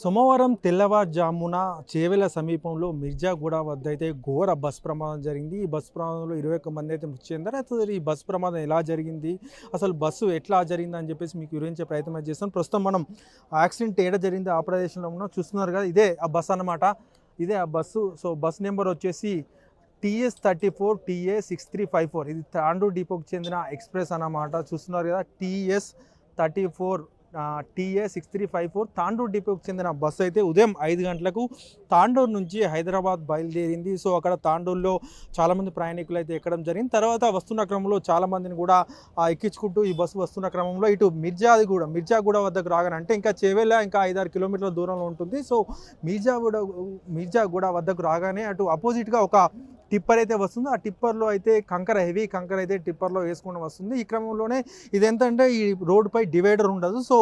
సోమవారం తెల్లవారుజామున చేవెల సమీపంలో మిర్జాగూడ వద్ద అయితే ఘోర బస్ ప్రమాదం జరిగింది. ఈ బస్ ప్రమాదంలో ఇరవై ఒక్క మంది అయితే మృతి చెందారు. అసలు ఈ బస్ ప్రమాదం ఎలా జరిగింది? అసలు బస్సు ఎట్లా జరిగింది అని చెప్పేసి మీకు వివరించే ప్రయత్నం చేస్తాం. ప్రస్తుతం మనం యాక్సిడెంట్ ఏడ జరిగింది ఆ ప్రదేశంలో ఉన్నాం. చూస్తున్నారు కదా ఇదే ఆ బస్ అన్నమాట. ఇదే ఆ బస్సు. సో బస్ నెంబర్ వచ్చేసి TS thirty four TA six three five four. ఇది తాండూరు డిపోకి చెందిన ఎక్స్ప్రెస్ అన్నమాట. చూస్తున్నారు కదా TS thirty four TA six three five four Tandur డిపోకి చెందిన బస్సు అయితే ఉదయం ఐదు గంటలకు తాండూరు నుంచి హైదరాబాద్ బయలుదేరింది. సో అక్కడ తాండూరులో చాలామంది ప్రయాణికులు అయితే ఎక్కడం జరిగింది. తర్వాత వస్తున్న క్రమంలో చాలామందిని కూడా ఎక్కించుకుంటూ ఈ బస్సు వస్తున్న క్రమంలో ఇటు మిర్జాదిగూడ మిర్జాగూడ వద్దకు రాగానే అంటే ఇంకా చేవేళ్ళ ఇంకా ఐదారు కిలోమీటర్ల దూరంలో ఉంటుంది. సో మిర్జాగూడ మిర్జాగూడ వద్దకు రాగానే అటు అపోజిట్గా ఒక టిప్పర్ అయితే వస్తుంది ఆ టిప్పర్లో అయితే కంకర హెవీ కంకర అయితే టిప్పర్లో వేసుకొని వస్తుంది. ఈ క్రమంలోనే ఇది ఈ రోడ్డుపై డివైడర్ ఉండదు. సో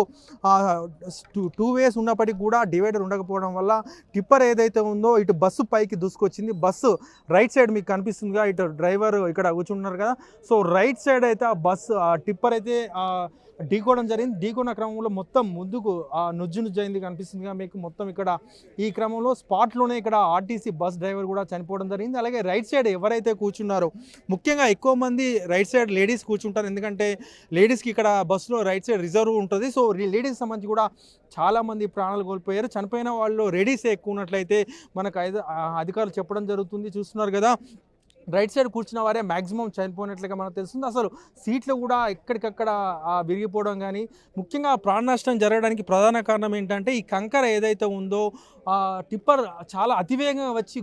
టూ టూ వేస్ ఉన్నప్పటికీ కూడా డివైడర్ ఉండకపోవడం వల్ల టిప్పర్ ఏదైతే ఉందో ఇటు బస్సు పైకి దూసుకొచ్చింది. బస్సు రైట్ సైడ్ మీకు కనిపిస్తుందిగా ఇటు డ్రైవర్ ఇక్కడ కూర్చున్నారు కదా. సో రైట్ సైడ్ అయితే ఆ బస్సు ఆ టిప్పర్ అయితే ఢీకోవడం జరిగింది. ఢీకొన్న క్రమంలో మొత్తం ముందుకు ఆ నుజ్జు నుజ్జు అయింది కనిపిస్తుందిగా మీకు. మొత్తం ఇక్కడ ఈ క్రమంలో స్పాట్లోనే ఇక్కడ ఆర్టీసీ బస్ డ్రైవర్ కూడా చనిపోవడం జరిగింది. అలాగే రైట్ రైట్ సైడ్ ఎవరైతే కూర్చున్నారో ముఖ్యంగా ఎక్కువ మంది రైట్ సైడ్ లేడీస్ కూర్చుంటారు. ఎందుకంటే లేడీస్కి ఇక్కడ బస్సులో రైట్ సైడ్ రిజర్వ్ ఉంటుంది. సో లేడీస్ సంబంధించి కూడా చాలామంది ప్రాణాలు కోల్పోయారు. చనిపోయిన వాళ్ళు రెడీస్ ఎక్కువ ఉన్నట్లయితే మనకు ఐదు అధికారులు చెప్పడం జరుగుతుంది. చూస్తున్నారు కదా రైట్ సైడ్ కూర్చున్న వారే మ్యాక్సిమం చనిపోయినట్లుగా మనకు తెలుస్తుంది. అసలు సీట్లు కూడా ఎక్కడికక్కడ విరిగిపోవడం కానీ ముఖ్యంగా ప్రాణ నష్టం జరగడానికి ప్రధాన కారణం ఏంటంటే ఈ కంకర ఏదైతే ఉందో టిప్పర్ చాలా అతివేగంగా వచ్చి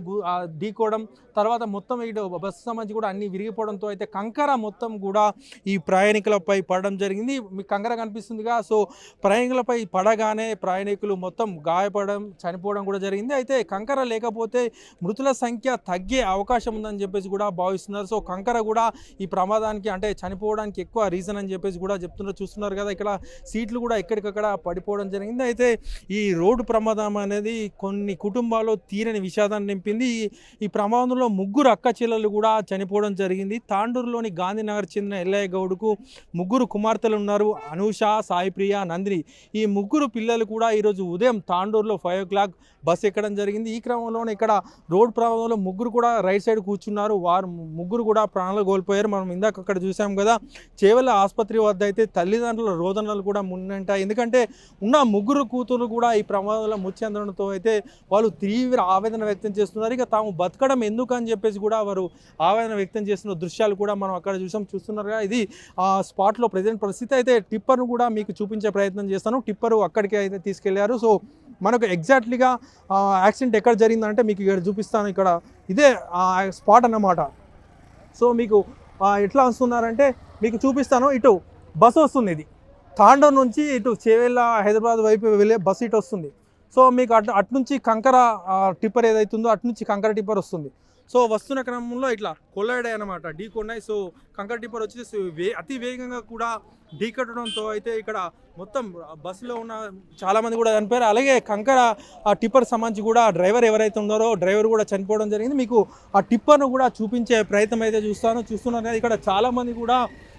ఢీకోవడం తర్వాత మొత్తం ఇటు బస్సు సంబంధించి కూడా అన్ని విరిగిపోవడంతో అయితే కంకర మొత్తం కూడా ఈ ప్రయాణికులపై పడడం జరిగింది. మీకు కంకర కనిపిస్తుందిగా. సో ప్రయాణికులపై పడగానే ప్రయాణికులు మొత్తం గాయపడడం చనిపోవడం కూడా జరిగింది. అయితే కంకర లేకపోతే మృతుల సంఖ్య తగ్గే అవకాశం ఉందని చెప్పేసి కూడా భావిస్తున్నారు. సో కంకర కూడా ఈ ప్రమాదానికి అంటే చనిపోవడానికి ఎక్కువ రీజన్ అని చెప్పేసి కూడా చెప్తున్నారు. చూస్తున్నారు కదా ఇక్కడ సీట్లు కూడా ఎక్కడికక్కడ పడిపోవడం జరిగింది. అయితే ఈ రోడ్డు ప్రమాదం అనేది కొన్ని కుటుంబాల్లో తీరని విషాదాన్ని నింపింది. ఈ- ప్రమాదంలో ముగ్గురు అక్క చెల్లెలు కూడా చనిపోవడం జరిగింది. తాండూరులోని గాంధీనగర్ చెందిన ఎల్లయ్య గౌడ్కు ముగ్గురు కుమార్తెలు ఉన్నారు. అనూష సాయిప్రియ నందిని. ఈ ముగ్గురు పిల్లలు కూడా ఈరోజు ఉదయం తాండూరులో ఫైవ్ ఓ క్లాక్ బస్ ఎక్కడం జరిగింది. ఈ క్రమంలోనే ఇక్కడ రోడ్ ప్రమాదంలో ముగ్గురు కూడా రైట్ సైడ్ కూర్చున్నారు. వారు ముగ్గురు కూడా ప్రాణాలు కోల్పోయారు. మనం ఇందాక అక్కడ చూసాం కదా చేవల ఆసుపత్రి వద్ద అయితే తల్లిదండ్రుల రోదనలు కూడా మున్నంటాయి. ఎందుకంటే ఉన్న ముగ్గురు కూతురు కూడా ఈ ప్రమాదంలో మృతి అయితే అయితే వాళ్ళు తీవ్ర ఆవేదన వ్యక్తం చేస్తున్నారు. ఇక తాము బతకడం ఎందుకు అని చెప్పేసి కూడా వారు ఆవేదన వ్యక్తం చేస్తున్న దృశ్యాలు కూడా మనం అక్కడ చూసాం చూస్తున్నారుగా ఇది ఆ స్పాట్లో ప్రజెంట్ పరిస్థితి. అయితే టిప్పర్ను కూడా మీకు చూపించే ప్రయత్నం చేస్తాను. టిప్పరు అక్కడికి అయితే తీసుకెళ్ళారు. సో మనకు ఎగ్జాక్ట్లీగా యాక్సిడెంట్ ఎక్కడ జరిగిందంటే మీకు ఇక్కడ చూపిస్తాను. ఇక్కడ ఇదే స్పాట్ అన్నమాట. సో మీకు ఎట్లా వస్తున్నారంటే మీకు చూపిస్తాను. ఇటు బస్సు వస్తుంది ఇది. తాండూర్ నుంచి ఇటు చేవెళ్ళ హైదరాబాద్ వైపు వెళ్ళే బస్సు ఇటు వస్తుంది. సో మీకు అటు అటు నుంచి కంకర ఆ, టిప్పర్ ఏదైతుందో అటు నుంచి కంకర టిప్పర్ వస్తుంది. సో వస్తున్న క్రమంలో ఇట్లా కొల్లాడాయి అనమాట ఢీ కొన్నాయి సో కంకర టిప్పర్ వచ్చేసి వే అతి వేగంగా కూడా ఢీ కట్టడంతో అయితే ఇక్కడ మొత్తం బస్సులో ఉన్న చాలామంది కూడా చనిపోయారు. అలాగే కంకర ఆ టిప్పర్ సంబంధించి కూడా డ్రైవర్ ఎవరైతే ఉన్నారో డ్రైవర్ కూడా చనిపోవడం జరిగింది. మీకు ఆ టిప్పర్ను కూడా చూపించే ప్రయత్నం అయితే చూస్తాను చూస్తున్నారు ఇక్కడ చాలామంది కూడా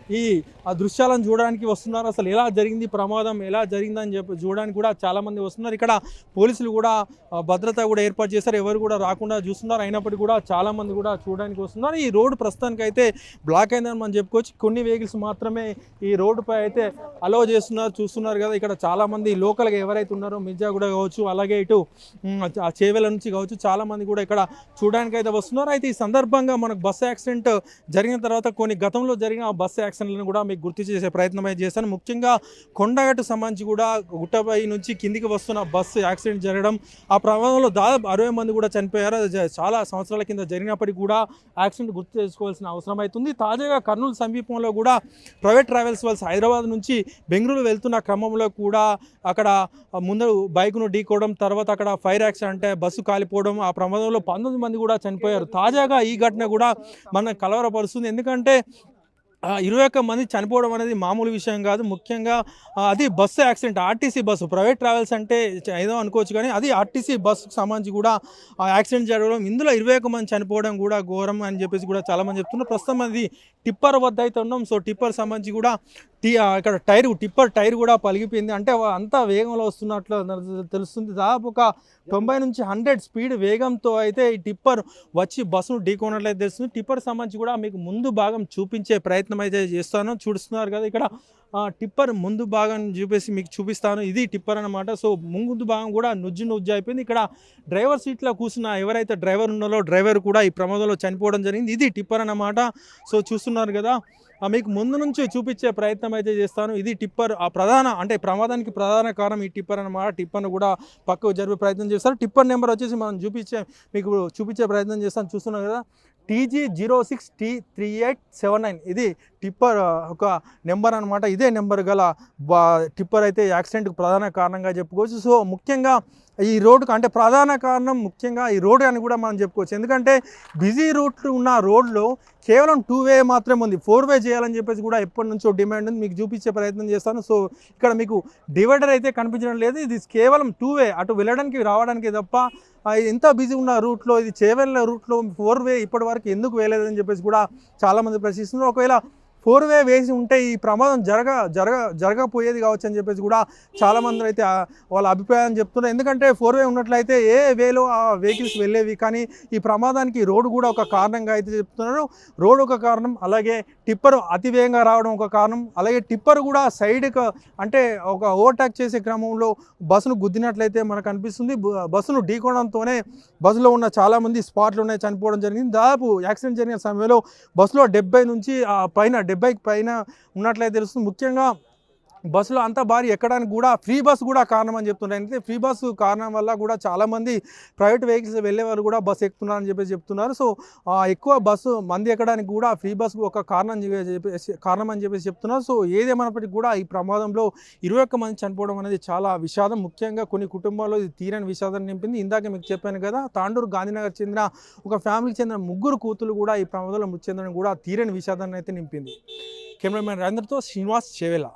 ఈ ఆ దృశ్యాలను చూడడానికి వస్తున్నారు. అసలు ఎలా జరిగింది ప్రమాదం? ఎలా జరిగిందని చెప్పి చూడడానికి కూడా చాలామంది వస్తున్నారు. ఇక్కడ పోలీసులు కూడా భద్రత కూడా ఏర్పాటు చేశారు. ఎవరు కూడా రాకుండా చూస్తున్నారు. అయినప్పటికీ కూడా చాలామంది కూడా చూడడానికి వస్తున్నారు. ఈ రోడ్డు ప్రస్తుతానికి అయితే బ్లాక్ అయిందని మనం చెప్పుకోవచ్చు. కొన్ని వెహికల్స్ మాత్రమే ఈ రోడ్డుపై అయితే అలో చేస్తున్నారు చూస్తున్నారు కదా. ఇక్కడ చాలామంది లోకల్గా ఎవరైతే ఉన్నారో మిర్జా కూడా కావచ్చు అలాగే ఇటు చేవెల నుంచి కావచ్చు చాలామంది కూడా ఇక్కడ చూడడానికి అయితే వస్తున్నారు. అయితే ఈ సందర్భంగా మనకు బస్సు యాక్సిడెంట్ జరిగిన తర్వాత కొన్ని గతంలో జరిగిన ఆ బస్సు యాక్సిడెంట్లను కూడా మీకు గుర్తు చేసే ప్రయత్నం అయితే చేస్తాను. ముఖ్యంగా కొండగట్టు సంబంధించి కూడా గుట్టపై నుంచి కిందికి వస్తున్న బస్సు యాక్సిడెంట్ జరగడం ఆ ప్రమాదంలో దాదాపు అరవై మంది కూడా చనిపోయారు. చాలా సంవత్సరాల కింద జరిగినప్పటికీ కూడా యాక్సిడెంట్ గుర్తు చేసుకోవాల్సిన అవసరం అవుతుంది. తాజాగా కర్నూలు సమీపంలో కూడా ప్రైవేట్ ట్రావెల్స్ వాళ్ళు హైదరాబాద్ నుంచి బెంగళూరు వెళ్తున్న క్రమంలో కూడా అక్కడ ముందు బైక్ను ఢీకోవడం తర్వాత అక్కడ ఫైర్ యాక్సిడెంట్ అంటే బస్సు కాలిపోవడం ఆ ప్రమాదంలో పంతొమ్మిది మంది కూడా చనిపోయారు. తాజాగా ఈ ఘటన కూడా మనం కలవరపరుస్తుంది. ఎందుకంటే ఇరవై ఒక్క మంది చనిపోవడం అనేది మామూలు విషయం కాదు. ముఖ్యంగా అది bus accident RTC bus. Private travels అంటే ఏదో అనుకోవచ్చు కానీ అది ఆర్టీసీ బస్సుకు సంబంధించి కూడా యాక్సిడెంట్ జరగడం ఇందులో ఇరవై ఒక్క మంది చనిపోవడం కూడా ఘోరం అని చెప్పేసి కూడా చాలామంది చెప్తున్నారు. ప్రస్తుతం అది టిప్పర్ వద్ద అయితే ఉన్నాం. సో టిప్పర్ సంబంధించి కూడా టీ ఇక్కడ టైర్ టిప్పర్ టైర్ కూడా పలిగిపోయింది అంటే అంతా వేగంలో వస్తున్నట్లు తెలుస్తుంది. దాదాపు ఒక తొంభై నుంచి హండ్రెడ్ స్పీడ్ వేగంతో అయితే ఈ టిప్పర్ వచ్చి బస్సును ఢీకొన్నట్లయితే తెలుస్తుంది. టిప్పర్ సంబంధించి కూడా మీకు ముందు భాగం చూపించే ప్రయత్నం అయితే చేస్తాను. చూస్తున్నారు కదా ఇక్కడ టిప్పర్ ముందు భాగం చూపేసి మీకు చూపిస్తాను. ఇది టిప్పర్ అనమాట సో ముందు భాగం కూడా నుజ్జు నుజ్జు అయిపోయింది. ఇక్కడ డ్రైవర్ సీట్లో కూర్చున్న ఎవరైతే డ్రైవర్ ఉన్నారో డ్రైవర్ కూడా ఈ ప్రమాదంలో చనిపోవడం జరిగింది. ఇది టిప్పర్ అన్నమాట. సో చూస్తున్నారు కదా మీకు ముందు నుంచి చూపించే ప్రయత్నం అయితే చేస్తాను. ఇది టిప్పర్ ఆ ప్రధాన అంటే ప్రమాదానికి ప్రధాన కారణం ఈ టిప్పర్ అనమాట టిప్పర్ను కూడా పక్కకు జరిపే ప్రయత్నం చేస్తారు. టిప్పర్ నెంబర్ వచ్చేసి మనం చూపించే మీకు చూపించే ప్రయత్నం చేస్తాను. చూస్తున్నారు కదా TG zero six T three eight seven nine ఇది టిప్పర్ ఒక నెంబర్ అనమాట ఇదే నెంబర్ గల బా టిప్పర్ అయితే యాక్సిడెంట్కి ప్రధాన కారణంగా చెప్పుకోవచ్చు. సో ముఖ్యంగా ఈ రోడ్డుకు అంటే ప్రధాన కారణం ముఖ్యంగా ఈ రోడ్ అని కూడా మనం చెప్పుకోవచ్చు. ఎందుకంటే బిజీ రూట్లు ఉన్న రోడ్లో కేవలం టూ వే మాత్రమే ఉంది. ఫోర్ వే చేయాలని చెప్పేసి కూడా ఎప్పటి నుంచో డిమాండ్ ఉంది. మీకు చూపించే ప్రయత్నం చేస్తాను. సో ఇక్కడ మీకు డివైడర్ అయితే కనిపించడం లేదు. ఇది కేవలం టూ వే అటు వెళ్ళడానికి రావడానికి తప్ప ఎంత బిజీ ఉన్న రూట్లో ఇది చేవెళ్ళ రూట్లో ఫోర్ వే ఇప్పటి వరకు ఎందుకు వేయలేదని చెప్పేసి కూడా చాలామంది ప్రశ్నిస్తున్నారు. ఒకవేళ ఫోర్ వే వేసి ఉంటే ఈ ప్రమాదం జరగ జరగ జరగపోయేది కావచ్చు అని చెప్పేసి కూడా చాలామంది అయితే వాళ్ళ అభిప్రాయం చెప్తున్నారు. ఎందుకంటే ఫోర్ వే ఉన్నట్లయితే ఏ వేలో ఆ వెహికల్స్ వెళ్ళేవి కానీ ఈ ప్రమాదానికి రోడ్డు కూడా ఒక కారణంగా అయితే చెప్తున్నారు. రోడ్డు ఒక కారణం అలాగే టిప్పర్ అతి వేగంగా రావడం ఒక కారణం అలాగే టిప్పర్ కూడా సైడ్కి అంటే ఒక ఓవర్టాక్ చేసే క్రమంలో బస్సును గుద్దినట్లయితే మనకు అనిపిస్తుంది. బస్సును ఢీకొనడంతోనే బస్సులో ఉన్న చాలామంది స్పాట్లోనే చనిపోవడం జరిగింది. దాదాపు యాక్సిడెంట్ జరిగిన సమయంలో బస్సులో డెబ్బై నుంచి ఆ పైన డెబ్బైకి పైన ఉన్నట్లయితే తెలుస్తుంది. ముఖ్యంగా బస్సులో అంత భారీ ఎక్కడానికి కూడా ఫ్రీ బస్ కూడా కారణం అని చెప్తున్నారు. అయితే ఫ్రీ బస్సు కారణం వల్ల కూడా చాలామంది ప్రైవేట్ వెహికల్స్ వెళ్ళే వాళ్ళు కూడా బస్సు ఎక్కుతున్నారని చెప్పేసి చెప్తున్నారు. సో ఎక్కువ బస్సు మంది ఎక్కడానికి కూడా ఫ్రీ బస్సు ఒక కారణం చెప్పేసి కారణం అని చెప్పేసి చెప్తున్నారు. సో ఏదేమైనప్పటికీ కూడా ఈ ప్రమాదంలో ఇరవై ఒక్క మంది చనిపోవడం అనేది చాలా విషాదం. ముఖ్యంగా కొన్ని కుటుంబాల్లో ఇది తీరని విషాదం నింపింది. ఇందాక మీకు చెప్పాను కదా తాండూరు గాంధీనగర్ చెందిన ఒక ఫ్యామిలీకి చెందిన ముగ్గురు కూతులు కూడా ఈ ప్రమాదంలో మృతి చెందడం కూడా తీరని విషాదాన్ని అయితే నింపింది. కెమెరామెన్ రాజేంద్రతో శ్రీనివాస్ చెవేలా.